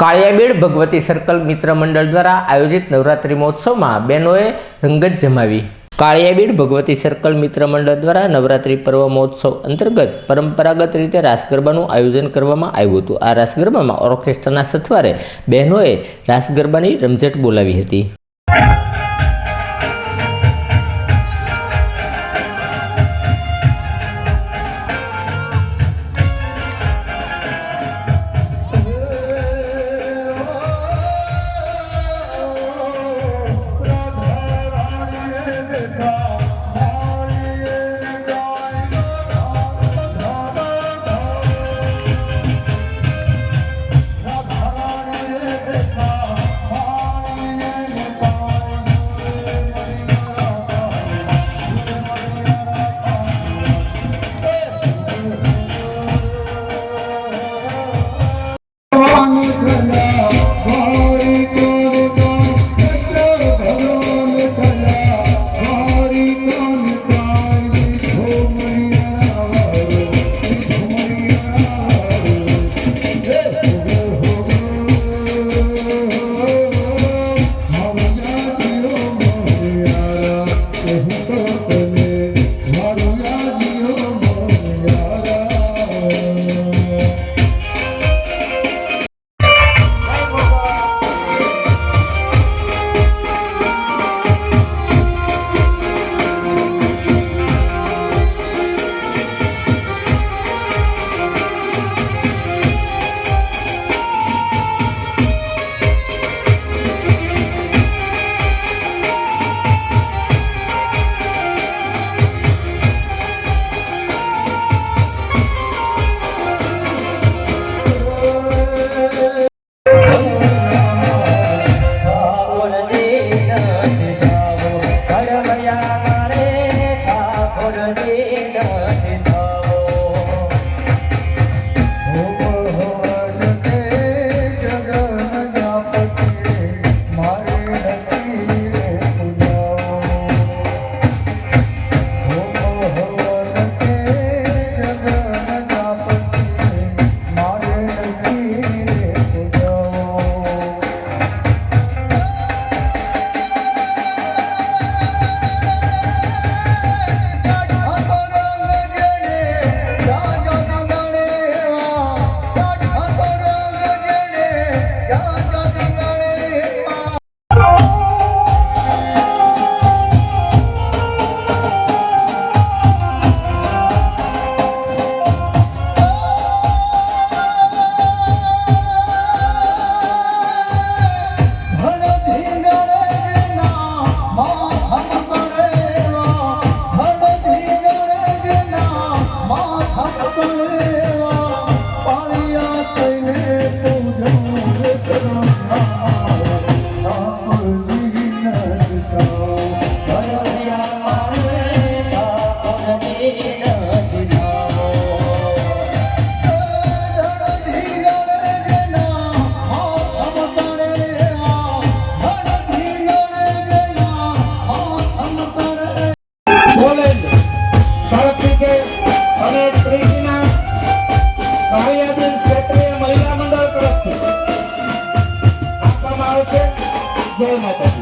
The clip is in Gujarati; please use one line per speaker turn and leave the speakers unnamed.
કાળિયાબીડ ભગવતી સર્કલ મિત્ર મંડળ દ્વારા આયોજિત નવરાત્રિ મહોત્સવમાં બહેનોએ રંગત જમાવી. કાળિયાબીડ ભગવતી સર્કલ મિત્ર મંડળ દ્વારા નવરાત્રિ પર્વ મહોત્સવ અંતર્ગત પરંપરાગત રીતે રાસ ગરબાનું આયોજન કરવામાં આવ્યું હતું. આ રાસ ગરબામાં ઓર્કેસ્ટ્રાના સથવારે બહેનોએ રાસ ગરબાની રમઝટ બોલાવી હતી. Yeah. रखे Zero,